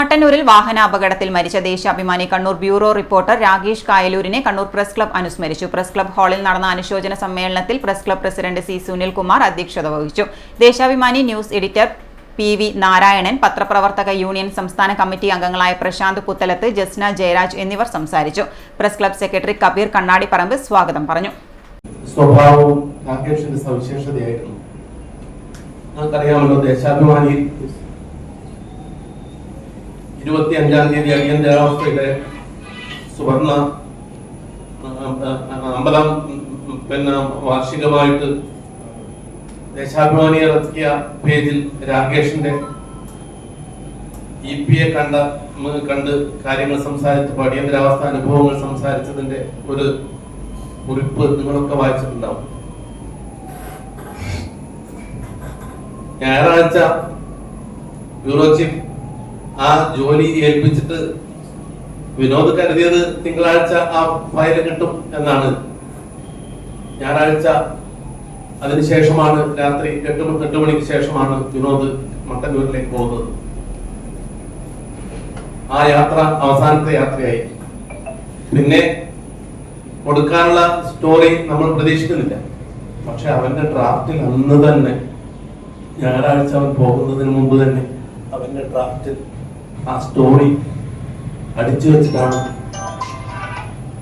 മട്ടന്നൂരിൽ വാഹനാപകടത്തിൽ മരിച്ച ദേശാഭിമാനി കണ്ണൂർ ബ്യൂറോ റിപ്പോർട്ടർ രാകേഷ് കായലൂരിനെ കണ്ണൂർ പ്രസ് ക്ലബ് അനുസ്മരിച്ചു. പ്രസ് ക്ലബ് ഹാളിൽ നടന്ന അനുശോചന സമ്മേളനത്തിൽ press club president C Sunilkumar അധ്യക്ഷത വഹിച്ചു. Deshabhimani news editor P V Narayanan പത്രപ്രവർത്തക യൂണിയൻ സംസ്ഥാന കമ്മിറ്റി അംഗങ്ങളായ പ്രശാന്ത് പുത്തലത്ത് ജസ്ന ജയരാജ് എന്നിവർ സംസാരിച്ചു. Press club secretary Kabeer Kannadiparamba സ്വാഗതം പറഞ്ഞു. സ്വഭാവവും സവിശേഷതയായിരുന്നു. നമുക്കറിയാമല്ലോ ദേശാഭിമാനി ഇരുപത്തി അഞ്ചാം തീയതി അടിയന്തരാവസ്ഥയുടെ സുവർണ അമ്പതാം പിന്നെ വാർഷികമായിട്ട് ദേശാഭിമാനി ഇറക്കിയ പേജിൽ രാകേഷിന്റെ ഇ പി എ കണ്ട കണ്ട് കാര്യങ്ങൾ സംസാരിച്ചപ്പോൾ അടിയന്തരാവസ്ഥ അനുഭവങ്ങൾ സംസാരിച്ചതിന്റെ ഒരു കുറിപ്പ് നിങ്ങളൊക്കെ വായിച്ചിട്ടുണ്ടാവും. ഞായറാഴ്ച ബ്യൂറോ ചീഫ് ആ ജോലി ഏൽപ്പിച്ചിട്ട് വിനോദ് കരുതിയത് തിങ്കളാഴ്ച ആ ഫയൽ കിട്ടും എന്നാണ്. ഞായറാഴ്ച അതിനുശേഷമാണ് രാത്രി എട്ട് എട്ട് മണിക്ക് ശേഷമാണ് വിനോദ് മട്ടന്നൂരിലേക്ക് പോകുന്നത്. ആ യാത്ര അവസാനത്തെ യാത്രയായി. പിന്നെ കൊടുക്കാനുള്ള സ്റ്റോറി നമ്മൾ പ്രതീക്ഷിക്കുന്നില്ല. പക്ഷെ അവന്റെ ഡ്രാഫ്റ്റിൽ അന്ന് തന്നെ ഞായറാഴ്ച അവൻ പോകുന്നതിന് മുമ്പ് തന്നെ അവന്റെ ഡ്രാഫ്റ്റിൽ ആ സ്റ്റോറി അടിച്ചു വെച്ചിട്ടാണ്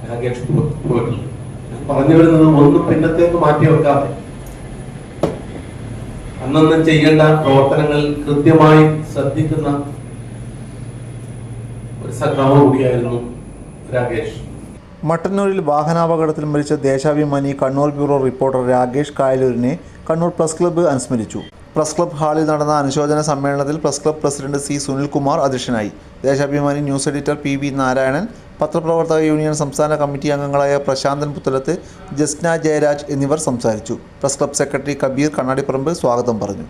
രാഗേഷ് പോയിട്ടുള്ളത്. പറഞ്ഞു വരുന്നത് ഒന്നും പിന്നത്തേക്ക് മാറ്റി വെക്കാതെ. അന്നൊന്നും ചെയ്യേണ്ട പ്രവർത്തനങ്ങൾ കൃത്യമായി ശ്രദ്ധിക്കുന്ന ഒരു സംഘാവ് കൂടിയായിരുന്നു രാകേഷ് മട്ടന്നൂരിൽ വാഹനാപകടത്തിൽ മരിച്ച ദേശാഭിമാനി കണ്ണൂർ ബ്യൂറോ റിപ്പോർട്ടർ രാകേഷ് കായലൂരിനെ കണ്ണൂർ പ്രസ് ക്ലബ്ബ് അനുസ്മരിച്ചു. പ്രസ് ക്ലബ് ഹാളിൽ നടന്ന അനുശോചന സമ്മേളനത്തിൽ press club president C Sunilkumar അധ്യക്ഷനായി. Deshabhimani news editor P V Narayanan പത്രപ്രവർത്തക യൂണിയൻ സംസ്ഥാന കമ്മിറ്റി അംഗങ്ങളായ പ്രശാന്തൻ പുത്തലത്ത് ജസ്ന ജയരാജ് എന്നിവർ സംസാരിച്ചു. Press club secretary Kabeer Kannadiparamba സ്വാഗതം പറഞ്ഞു.